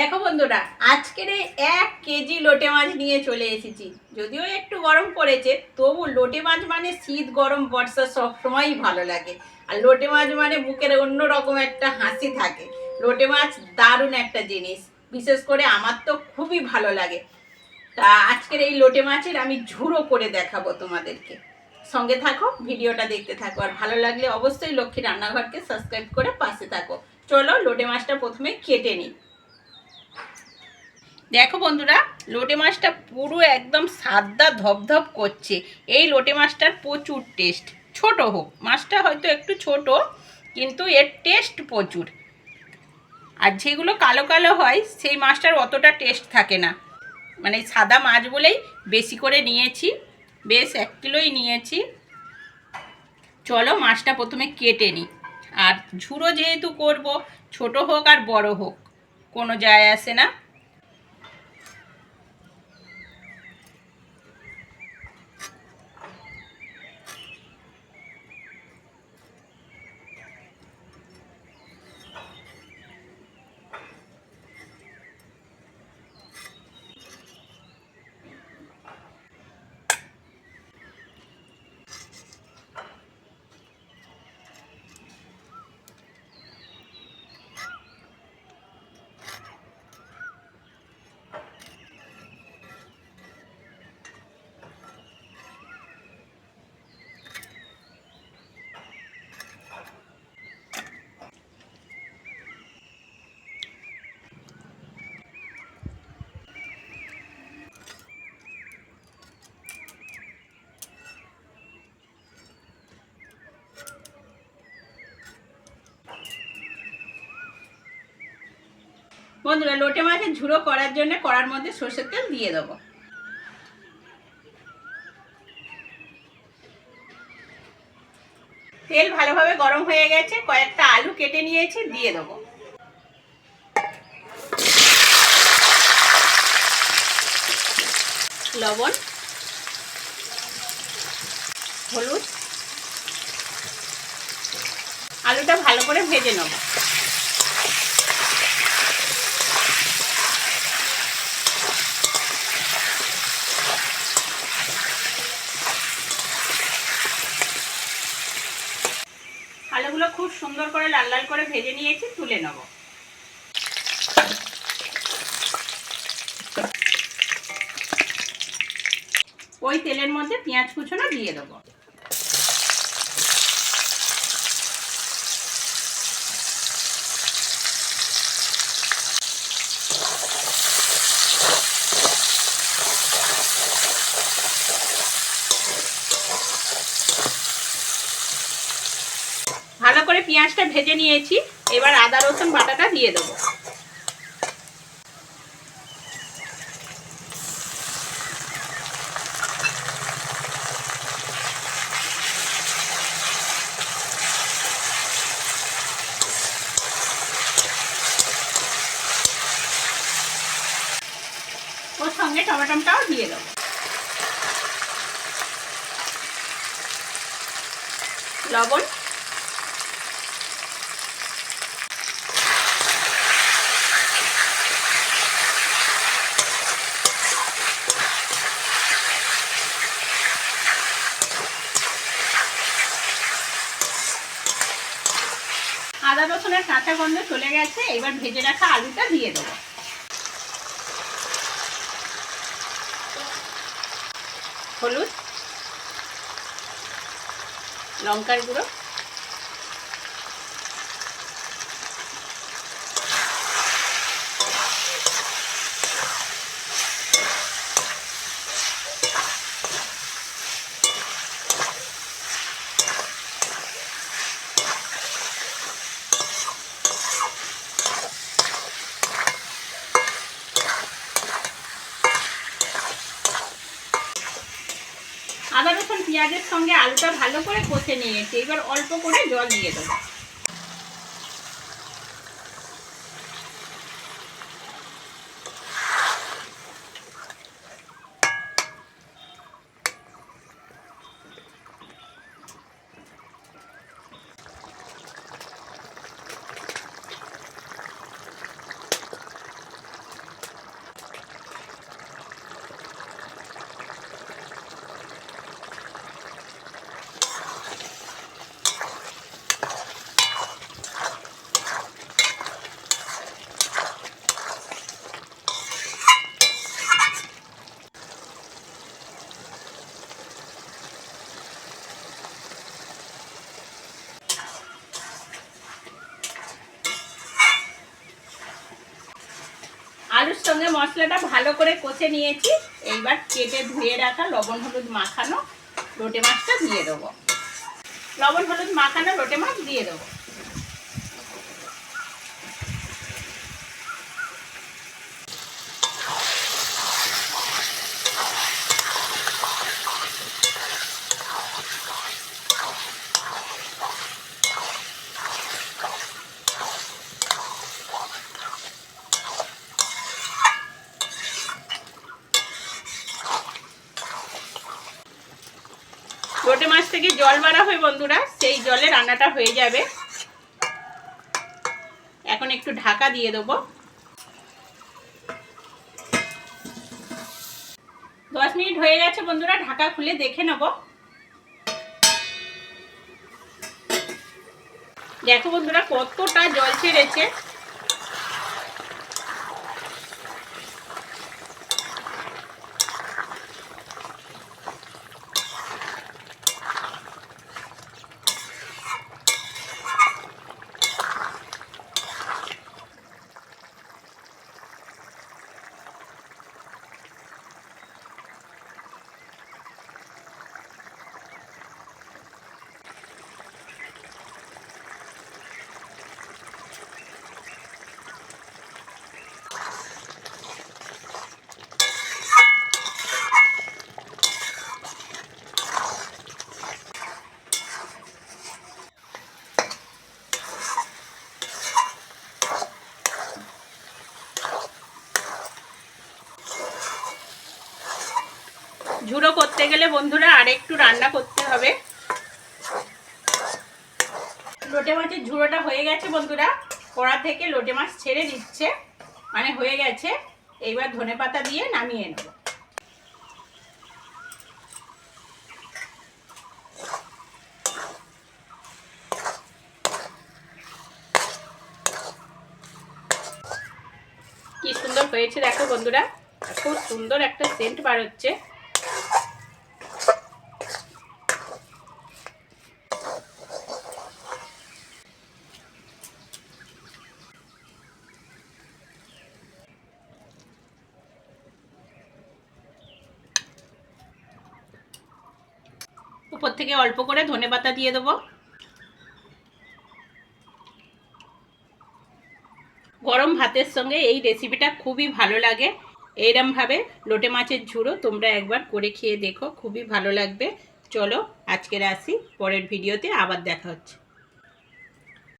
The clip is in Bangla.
দেখো বন্ধুরা, আজকের এক কেজি লোটে মাছ নিয়ে চলে এসেছি। যদিও একটু গরম পড়েছে, তবু লোটে মাছ মানে শীত, গরম, বর্ষা সবসময়ই ভালো লাগে। আর লোটে মাছ মানে মুখের অন্যরকম একটা হাসি থাকে। লোটে মাছ দারুণ একটা জিনিস, বিশেষ করে আমার তো খুবই ভালো লাগে। তা আজকের এই লোটে মাছের আমি ঝুড়ো করে দেখাবো তোমাদেরকে। সঙ্গে থাকো, ভিডিওটা দেখতে থাকো। আর ভালো লাগলে অবশ্যই লক্ষ্মী রান্নাঘরকে সাবস্ক্রাইব করে পাশে থাকো। চলো লোটে মাছটা প্রথমে কেটে নিই। দেখো বন্ধুরা, লোটে মাছটা পুরো একদম সাদা ধপধপ করছে। এই লোটে মাছটার প্রচুর টেস্ট ছোট হোক, মাছটা হয়তো একটু ছোট, কিন্তু এর টেস্ট প্রচুর। আর যেগুলো কালো কালো হয়, সেই মাছটার অতটা টেস্ট থাকে না। মানে সাদা মাছ বলেই বেশি করে নিয়েছি, বেশ এক কিলোই নিয়েছি। চলো মাছটা প্রথমে কেটে নিই। আর ঝুড়ো যেহেতু করব, ছোট হোক আর বড় হোক, কোনো যায় আসে না। বন্ধুরা লোটে মাছের ঝুড়ো করার জন্য কড়ার মধ্যে সর্ষের তেল দিয়ে দেবো। তেল ভালোভাবে গরম হয়ে গেছে, কয়েকটা আলু কেটে নিয়েছি, দিয়ে দেবো। লবণ, হলুদ, আলুটা ভালো করে ভেজে নেব। আলুগুলো খুব সুন্দর করে লাল লাল করে ভেজে নিয়েছি, তুলে নেব। ওই তেলের মধ্যে পেঁয়াজ কুচোনো দিয়ে দেবো। ভালো করে পেঁয়াজটা ভেজে নিয়েছি। এবার আদা, রসুন বাটাটা দিয়ে দেবো। ওর সঙ্গে টমেটোটাও দিয়ে দেবো। লবণ আদা রসুনের কাঁচা গন্ধ চলে গেছে, এবার ভেজে রাখা আলুটা দিয়ে দেবো। হলুদ, লঙ্কার গুঁড়ো আদা রসুন পেঁয়াজের সঙ্গে আলুটা ভালো করে কষে নিয়েছি। এবার অল্প করে জল দিয়ে দেবো সঙ্গে মশলাটা ভালো করে কষে নিয়েছি। এইবার কেটে ধুয়ে রাখা লবণ, হলুদ মাখানো লোটে মাছটা দিয়ে দেবো। লবণ, হলুদ মাখানো লোটে মাছ দিয়ে দেবো। লোটে মাছ থেকে জল বাড়া হয় বন্ধুরা, সেই জলে রান্নাটা হয়ে যাবে। এখন একটু ঢাকা দিয়ে দেবো। দশ মিনিট হয়ে গেছে বন্ধুরা, ঢাকা খুলে দেখে নেব। দেখো বন্ধুরা, কতটা জল ছেড়েছে। ঝুড়ো করতে গেলে বন্ধুরা আর একটু রান্না করতে হবে। লোটে মাছের ঝুড়োটা হয়ে গেছে বন্ধুরা। কড়া থেকে লোটে মাছ ছেড়ে দিচ্ছে। মানে হয়ে গেছে। এইবার ধনে পাতা দিয়ে নামিয়ে নেব। কি সুন্দর হয়েছে দেখো বন্ধুরা। খুব সুন্দর একটা সেন্ট বার হচ্ছে। উপর থেকে অল্প করে ধনে পাতা দিয়ে দেবো। গরম ভাতের সঙ্গে এই রেসিপিটা খুবই ভালো লাগে। এইরমভাবে লোটে মাছের ঝুড়ো তোমরা একবার করে খেয়ে দেখো, খুবই ভালো লাগবে। চলো আজকের আসি পরের ভিডিওতে আবার দেখা হচ্ছে।